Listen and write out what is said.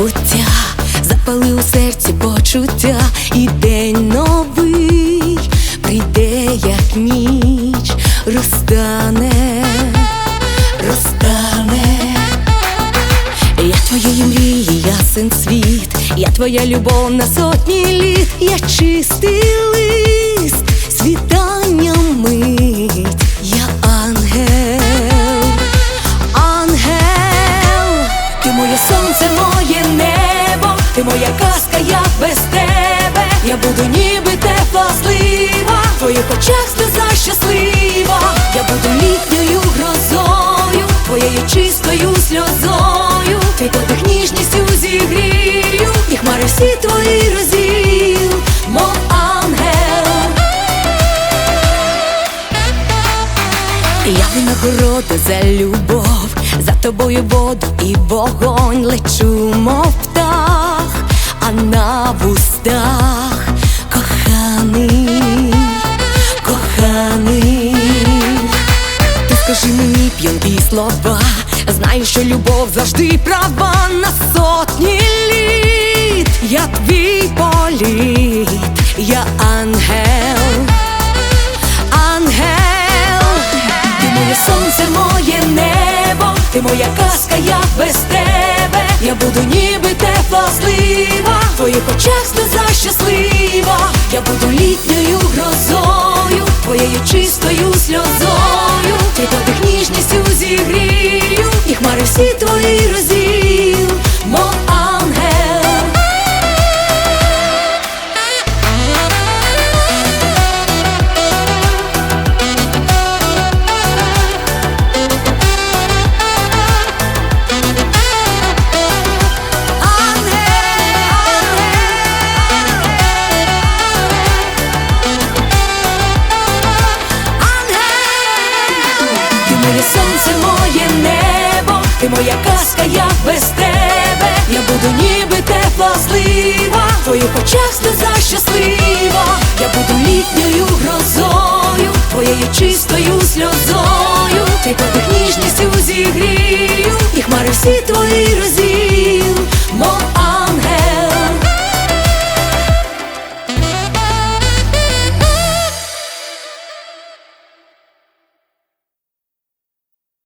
небуття, запали у серці почуття, і день новий прийде, як ніч, розтане, розтане. Я твоєї мрії, ясен світ, я твоя любов на сотні літ, я чистий лист, світання моє сонце, моє небо, ти моя казка, я без тебе, я буду ніби тепла злива, в твоїх очах сльоза щаслива, я буду літньою грозою, твоєю чистою сльозою, твій дотик ніжністю зігрію, і хмари всі твої розів, мов ангел. Я винагорода за любов, за тобою воду і вогонь лечу, мов птах, а на вустах коханий, коханий. Ти скажи мені п'янкі слова, знаю, що любов завжди права на ти моя казка, я без тебе, я буду ніби тепла слива, в твоїх очах сльоза щаслива, я буду літньою грозою, твоєю чистою сльозою, ти дотик ніжністю зігрію, і хмари всі твої розів, моя казка, я без тебе, я буду ніби тепла злива, в твоїх очах сльоза щаслива, я буду літньою грозою, твоєю чистою сльозою, ти подих ніжністю зігрію, і хмари всі твої роз